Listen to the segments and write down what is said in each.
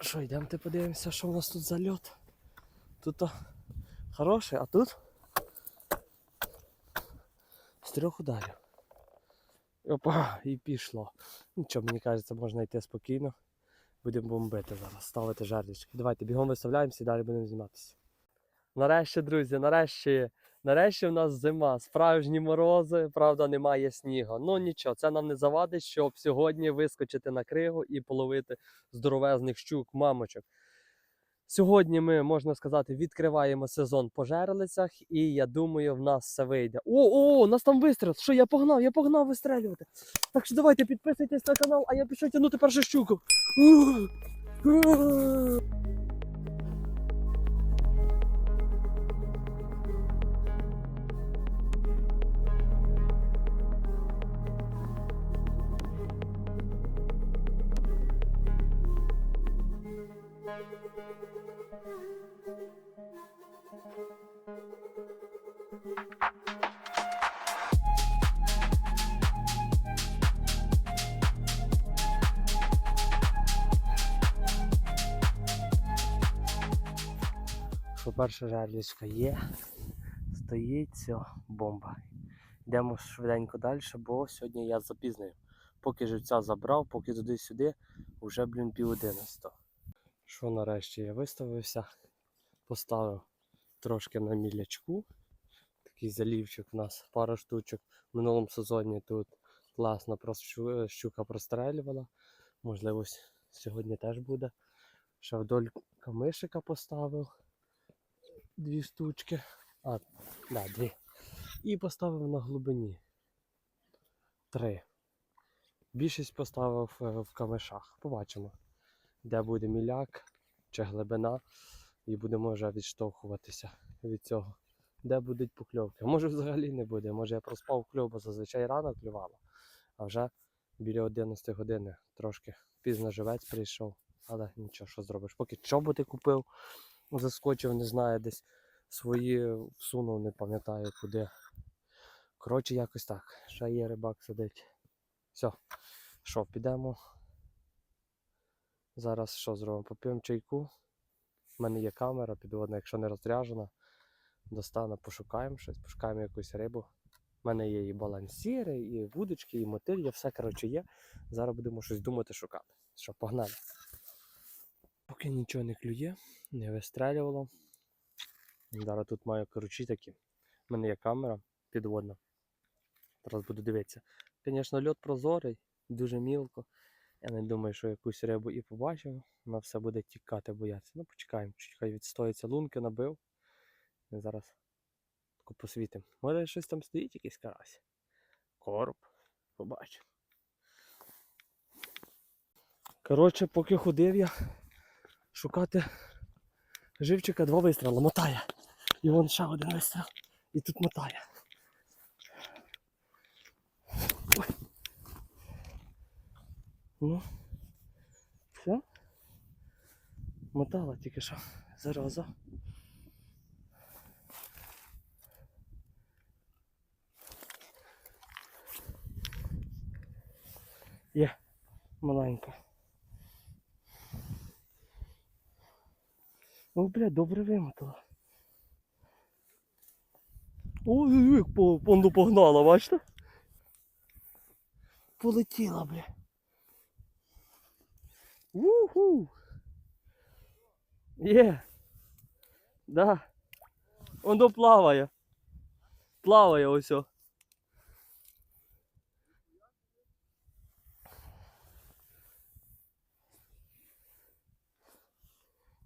Що, йдемте подивимося, що у нас тут за льот. Тут хороший, а тут з трьох ударів. Опа, і пішло. Нічого, мені кажеться, можна йти спокійно. Будемо бомбити зараз, ставити жерлічки. Давайте бігом виставляємося і далі будемо зніматися. Нарешті, друзі, нарешті, нарешті в нас зима. Справжні морози, правда, немає снігу. Ну нічого, це нам не завадить, щоб сьогодні вискочити на кригу і половити здоровезних щук, мамочок. Сьогодні ми, можна сказати, відкриваємо сезон по жерлицях, і я думаю, в нас все вийде. О, о, у нас там вистріл! Що я погнав, я погнав вистрелювати. Так що давайте підписуйтесь на канал, а я пішов тягнути першу щуку. Що перша жерлічка є, стоїть все, бомба. Йдемо швиденько далі, бо сьогодні я запізнив. Поки живця забрав, поки туди-сюди, вже, блін, пів одинадцятого. Що нарешті я виставився, поставив трошки на мілячку. Такий залівчик у нас, пара штучок. В минулому сезоні тут класно просто щука прострелювала. Можливо, сьогодні теж буде. Ще вдоль камишика поставив дві штучки. А, да, дві. І поставив на глибині. Три. Більшість поставив е, в камешах. Побачимо, де буде міляк чи глибина. І будемо вже відштовхуватися від цього. Де будуть покльовки. Може взагалі не буде. Може я проспав кльов, бо зазвичай рано клювало. А вже біля 11 години трошки пізно живець прийшов. Але нічого, що зробиш. Поки чоботи купив, заскочив, не знаю, десь свої всунув, не пам'ятаю куди. Коротше, якось так. Ще є рибак сидить. Все. Що, підемо. Зараз що зробимо? Поп'ємо чайку. У мене є камера підводна, якщо не розряджена. Достану, пошукаємо щось, пошукаємо якусь рибу. У мене є і балансіри, і вудочки, і мотилля, все коротше є. Зараз будемо щось думати шукати. Що, погнали. Поки нічого не клює, не вистрелювало. Зараз тут маю коротші такі. У мене є камера підводна. Зараз буду дивитися. Звісно, льот прозорий, дуже мілко. Я не думаю, що якусь рибу і побачив. Вона все буде тікати, боятися. Ну, почекаємо, чуть хай відстоїться. Лунки набив. І зараз таку посвітимо. Може щось там стоїть, якийсь карась. Короб. Побачимо. Коротше, поки ходив я шукати живчика, два вистріли. Мотає. І вон ще один вистріл. І тут мотає. Ну. Все. Мотала тільки що. Зараза. Є маленька. О, бля, добре вимотала. Ой, як по, воно погнала, бачите? Полетіла, бля. Уху. Є. Да. Воно плаває. Плаває ось.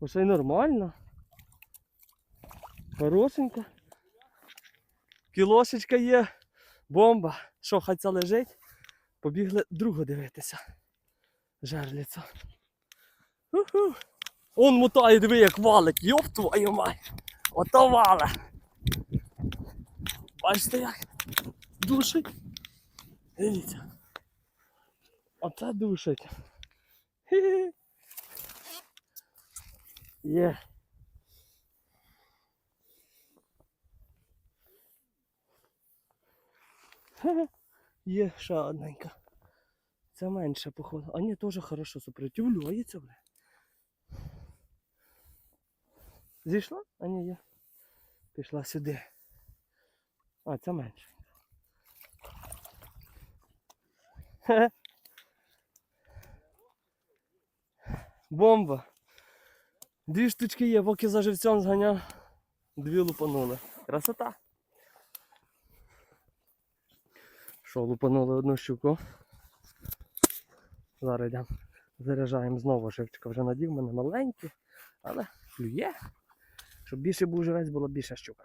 Оце й нормально. Хорошенько. Кілошечка є. Бомба. Що, хай це лежить? Побігли другу дивитися. Жерліця. Он мотає, диви, як валить. Йоп твою мать. Ото вале. Бачите як? Душить. Дивіться. Оце душить. Хе-хе. Є. Хе-хе. Є ще одненька. Це менше, походу. А ні, теж хорошо супротивляється, бля. Зійшла? А ні, є. Пішла сюди. А, це менше. Бомба. Дві штучки є, поки за живцем зганяв. Дві лупанули. Красота. Що, лупанули одну щуку. Зараз йдемо. Заряджаємо знову живчика. Вже надів мене маленький, але клює. Щоб більше був живець, була більша щука.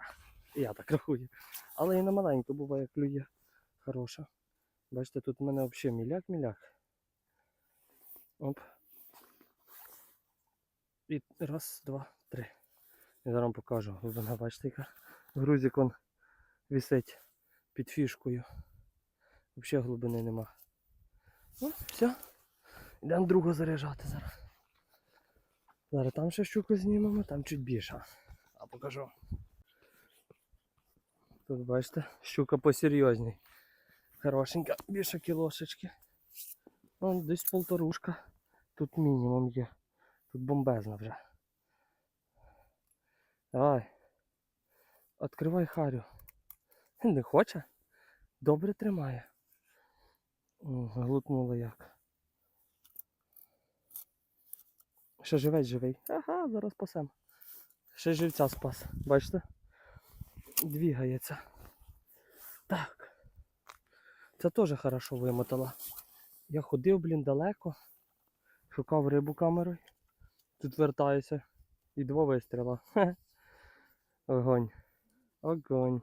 Я так рахую. Але і на маленьку буває клює. Хороша. Бачите, тут в мене взагалі міляк-міляк. Оп. І раз, два, три. Я зараз вам покажу. Глибина, бачите, яка грузик он висить під фішкою. Взагалі глибини нема. Ну, все. Йдемо другу заряджати зараз. Зараз там ще щуку знімемо, там чуть більше. А покажу. Тут бачите, щука посерйозній. Хорошенька, більше кілошечки. Вон десь полторушка. Тут мінімум є. Тут бомбезна вже. Давай. Відкривай харю. Не хоче? Добре тримає. Глутнула як. Ще живець живий. Ага, зараз пасем. Ще живця спас. Бачите? Двігається. Так. Це теж хорошо вимотала. Я ходив, блін, далеко. Шукав рибу камерою. Тут вертаюся. І два вистріла. Огонь. Огонь.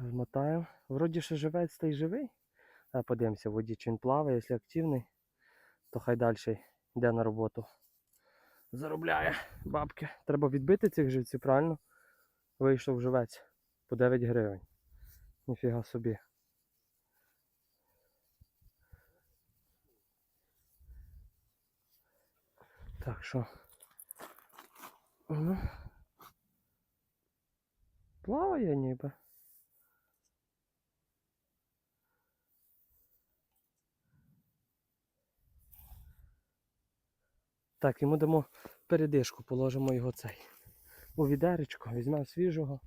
Розмотаємо. Вроді ще живець та й живий. А подивимося в воді, чи він плаває, якщо активний, то хай далі йде на роботу. Заробляє бабки. Треба відбити цих живців, правильно? Вийшов живець по 9 гривень. Ніфіга собі. Так що. Плаває ніби. Так, йому дамо передишку, положимо його цей. У відеречко, візьмемо свіжого,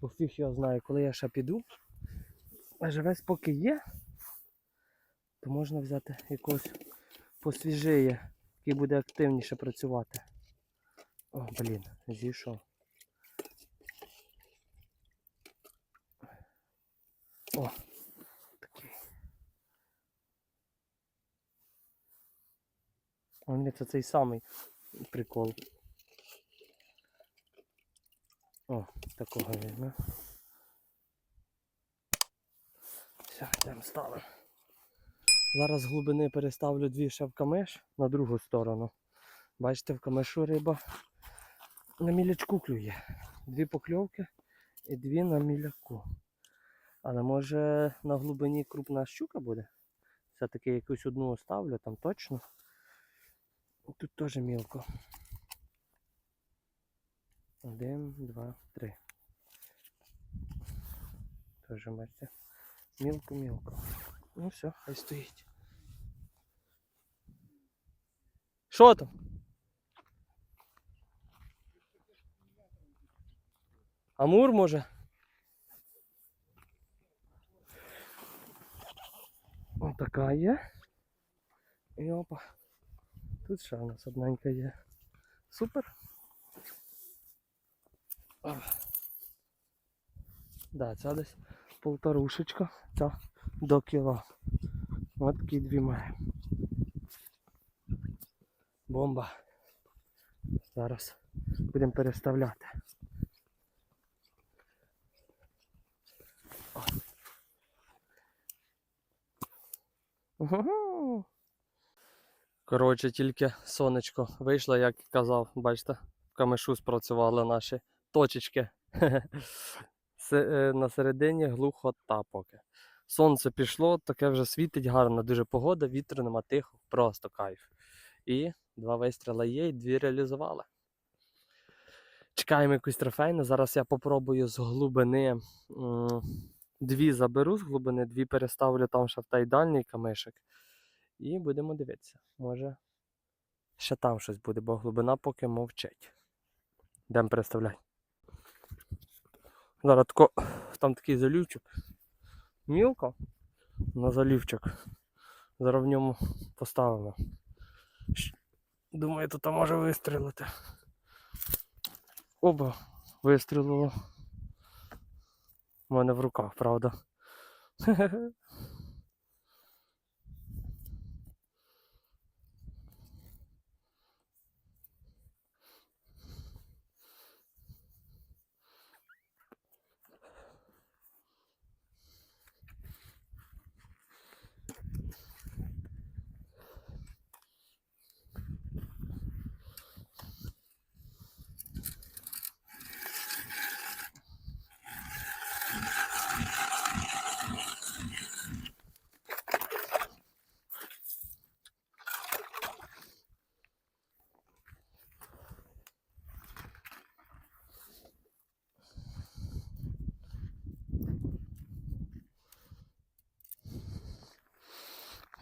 бо фіг його знає, коли я ще піду. А живець поки є, то можна взяти якогось посвіжиє, який буде активніше працювати. О, блін, зійшов. О, Ні, це цей самий прикол. О, такого візьме. Все, йдемо ставимо. Зараз з глибини переставлю дві ще в камиш на другу сторону. Бачите, в камишу риба на мілячку клює. Дві покльовки і дві на міляку. Але може на глибині крупна щука буде? Все-таки якусь одну оставлю, там точно. Тут теж мілко. Один, два, три. Тоже бачите. Мілко-мілко. Ну все, хай стоїть. Що там? Амур може? Отака є. І опа. Тут ще у нас одненька є. Супер. А. Да, ця десь полторушечка, ця до кіла. От такі дві маємо. Бомба. Зараз будемо переставляти. О. Коротше, тільки сонечко вийшло, як казав, бачите, в камешу спрацювали наші точечки. Е, На середині глухота поки. Сонце пішло, таке вже світить гарно, дуже погода, вітру нема тихо, просто кайф. І два вистріла є, і дві реалізували. Чекаємо якусь трофейну. Зараз я попробую з глибини Дві заберу з глибини, дві переставлю там ще в той камишик. І будемо дивитися. Може, ще там щось буде, бо глибина поки мовчить. Йдемо переставляти. Зараз тако, там такий залівчик. Мілко на залівчик. Зараз в ньому поставимо. Думаю, тут може вистрілити. Оба вистрілило. У мене в руках, правда.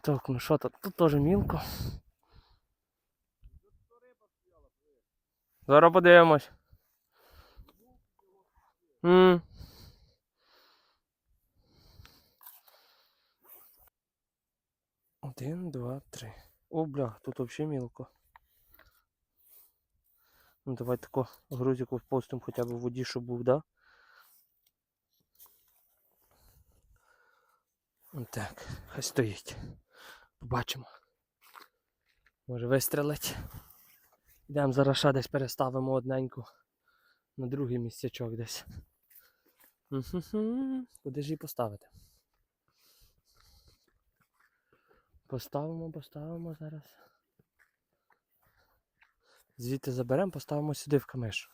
Так, ну що тут? Тут теж мілко. Зараз подивимось. М. Один, два, три. О, бля, тут взагалі мілко. Ну давай тако грузику впустимо хоча б в воді, щоб був, да? Так, хай стоїть. Побачимо. Може вистрелить. Йдемо зараз ще десь переставимо одненьку на другий місцячок десь. Куди ж її поставити? Поставимо, поставимо зараз. Звідти заберемо, поставимо сюди в камиш.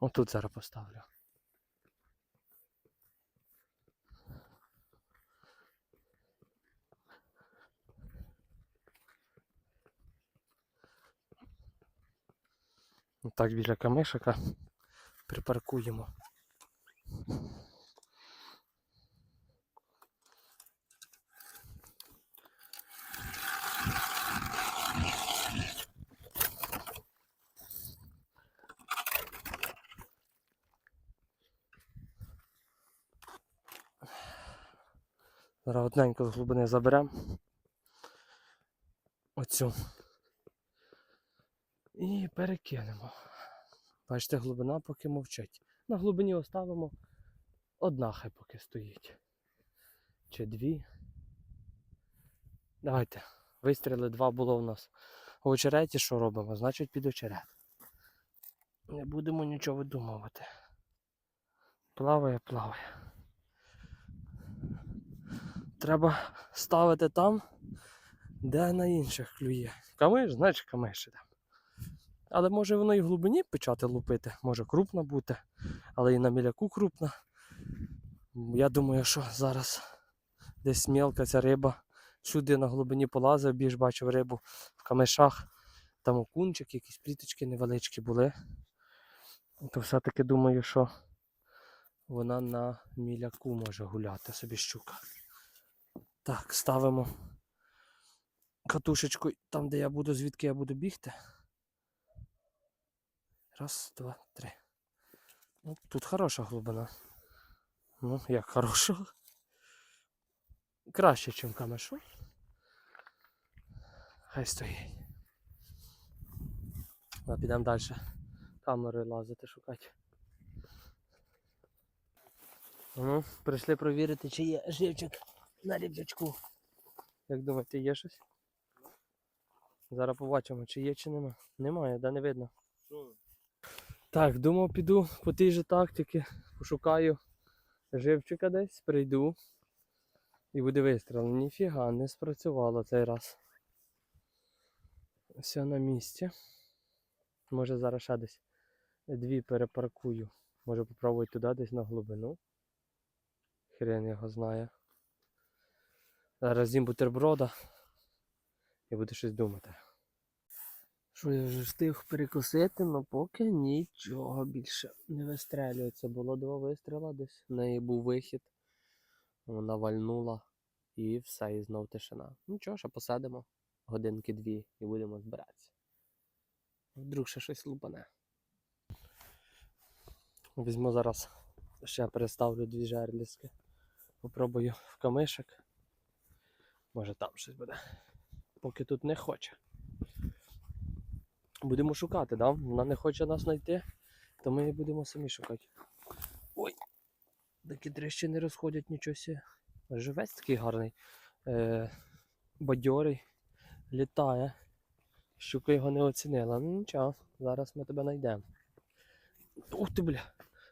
Отут зараз поставлю. Так біля камишика припаркуємо. Зараз одненько з глибини заберемо. Оцю. І перекинемо. Бачите, глибина поки мовчить. На глибині оставимо одна хай поки стоїть. Чи дві. Давайте. Вистріли два було в нас. В очереті що робимо? Значить під очерет. Не будемо нічого видумувати. Плаває, плаває. Треба ставити там, де на інших клює. Камиш, значить камиш іде. Але може воно і в глибині почати лупити, може крупна бути, але і на міляку крупна. Я думаю, що зараз десь мілка ця риба сюди на глибині полазив, більш бачив рибу в камешах. Там окунчик, якісь пліточки невеличкі були. То все-таки думаю, що вона на міляку може гуляти собі щука. Так, ставимо катушечку там, де я буду, звідки я буду бігти. Раз, два, три. Ну, тут хороша глибина. Ну, як хороша. Краще, ніж камешу. Хай стоїть. Підемо далі. Камери лазити шукати. Ну, прийшли провірити, чи є живчик на рібчачку. Як думаєте, є щось? Зараз побачимо, чи є, чи нема. Немає, да не видно. Так, думав, піду по тій же тактиці, пошукаю живчика десь, прийду і буде вистріл. Ніфіга, не спрацювало цей раз. Все на місці. Може зараз ще десь дві перепаркую. Може попробую туди десь на глибину. Хрен його знає. Зараз з'їм бутерброда і буду щось думати. Що я вже встиг перекусити, але поки нічого більше не вистрелюється. Було два вистріла десь. В неї був вихід. Вона вальнула і все, і знов тишина. Нічого, ще посадимо годинки дві і будемо збиратися. Вдруг ще щось лупане. Візьму зараз, ще переставлю дві жерліски. Попробую в камишек. Може там щось буде. Поки тут не хоче. Будемо шукати, да? Вона не хоче нас знайти, то ми її будемо самі шукати. Ой! Такі тріщини розходять нічого. Живець такий гарний. Е, бадьорий. Літає. Щука його не оцінила. Ну нічого, зараз ми тебе знайдемо. Ух ти, бля!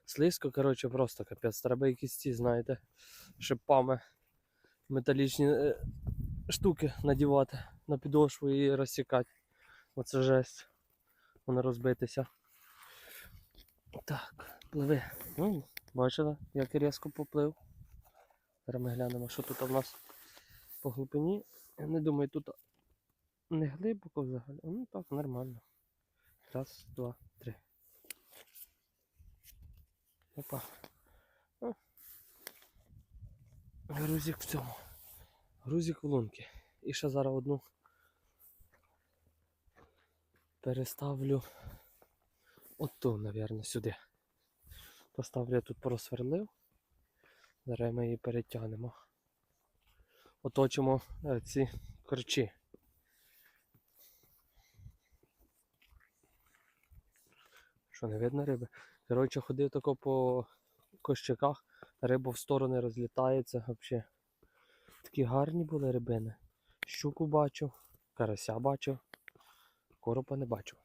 Слизько, коротше, просто капець. Треба якісь ці, знаєте, шипами металічні е, штуки надівати на підошву і розсікати. Оце жесть. Воно розбитися. Так, пливи. Ну, бачила, як різко поплив. Зараз ми глянемо, що тут у нас по глибині. Я не думаю, тут не глибоко взагалі. Ну так, нормально. Раз, два, три. Опа. О. Грузик в цьому. Грузик в лунки. І ще зараз одну переставлю оту, напевно, сюди. Поставлю я тут просверлив. Зараз ми її перетягнемо. Оточимо е, ці корчі. Що, не видно риби? Коротше, ходив тако по кощаках, риба в сторони розлітається взагалі. Такі гарні були рибини. Щуку бачив, карася бачив, коропа не бачив.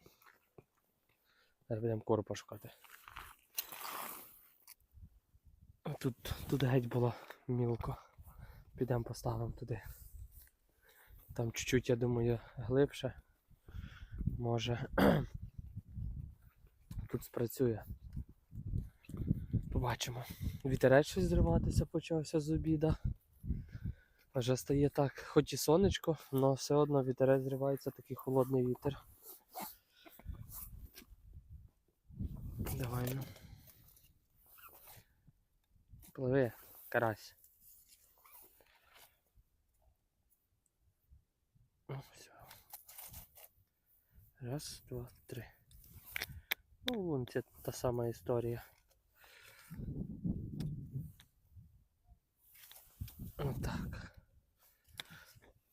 Зараз будемо коропа шукати. Тут, тут геть було мілко. Підемо поставимо туди. Там чуть-чуть, я думаю, глибше. Може тут спрацює. Побачимо. Вітерець щось зриватися почався з обіда. Вже стає так, хоч і сонечко, але все одно вітерець зривається, такий холодний вітер. Давай ну. Пливи, карась. О, все. Раз, два, три. Ну, вон це та сама історія. Отак.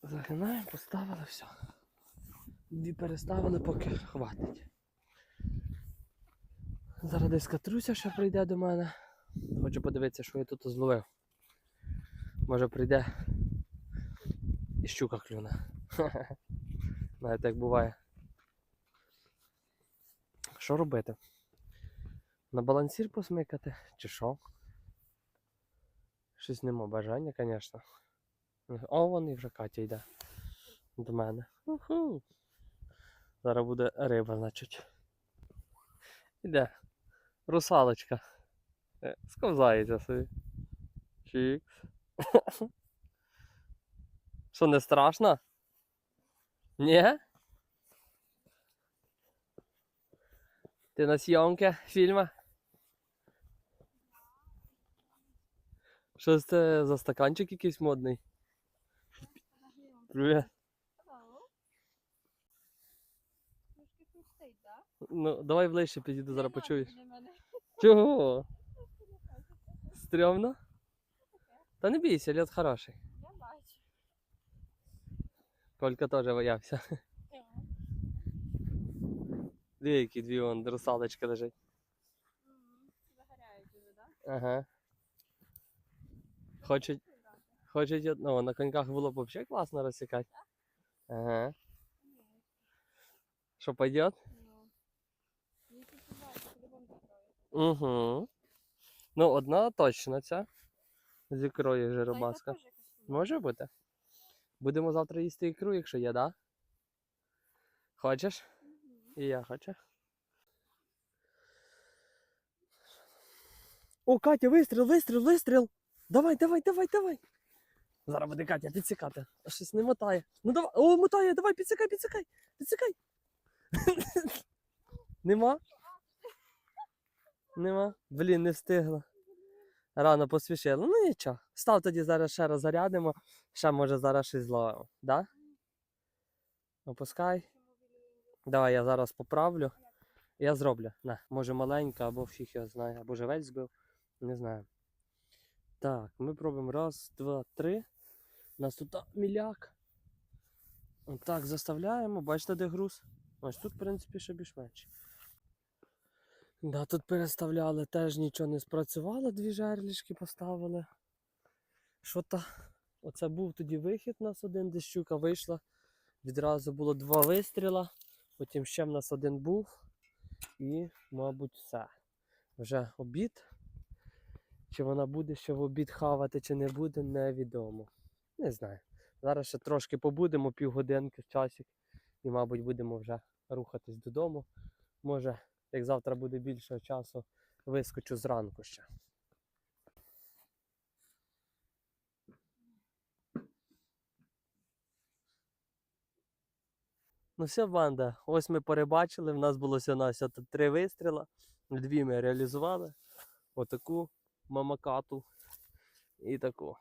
Загинаємо, поставили все. Дві переставили, поки хватить. Зараз десь Катруся ще прийде до мене. Хочу подивитися, що я тут зловив. Може прийде і щука клюне. Навіть так буває. Що робити? На балансір посмикати чи що? Щось нема бажання, звісно. О, вон і вже Катя йде до мене. Зараз буде риба, значить. Іде. Русалочка. Е, Сковзається собі. Чікс. Що, не страшно? Ні? Ти на зйомки фільму? Що це за стаканчик якийсь модний? Привіт. Трошки хрустить, так? Ну, давай ближче підійду, зараз почуєш. Чого? Стрьомно? Та не бійся, лід хороший. Я бачу. Колька теж боявся. Дві які дві вон русалочки лежать. Мгм. Загоряють так? Ага. Хочуть, хочуть, ну, на коньках було б взагалі класно розсікати. Ага. Що, пойдет? Ну. Угу. Ну, одна точно ця. З ікрою тут. Може бути? Будемо завтра їсти ікру, якщо є, да? Хочеш? І я хочу. О, Катя, вистріл, вистріл, вистріл! Давай, давай, давай, давай. Зараз буде Катя підсікати. Щось не мотає. Ну давай. О, мотає, давай, підсікай, підсікай, підсікай. Нема? Нема? Блін, не встигла. Рано поспішили. Ну нічого. Став тоді зараз ще раз зарядимо. Ще може зараз щось зловимо. Да? Опускай. Давай я зараз поправлю. Я зроблю. На, може маленька, або фіг його знає, або живець збив. Не знаю. Так, ми пробуємо. Раз, два, три. У нас тут міляк. Отак заставляємо. Бачите, де груз? Ось тут, в принципі, ще більш-менш. Да, тут переставляли, теж нічого не спрацювало, дві жерлішки поставили. Що то? Оце був тоді вихід у нас один, де щука вийшла. Відразу було два вистріла, потім ще в нас один був. І, мабуть, все. Вже обід. Чи вона буде ще в обід хавати, чи не буде, невідомо. Не знаю. Зараз ще трошки побудемо, півгодинки, часик. І, мабуть, будемо вже рухатись додому. Може, як завтра буде більше часу, вискочу зранку ще. Ну все, банда, ось ми перебачили, в нас було всього тут три вистріла. Дві ми реалізували. Отаку мамакату і таку.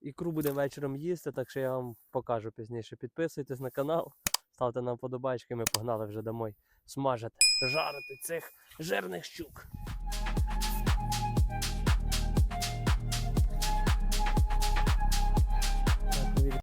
Ікру будемо вечором їсти, так що я вам покажу пізніше. Підписуйтесь на канал, ставте нам подобачки, ми погнали вже домой смажити, жарити цих жирних щук.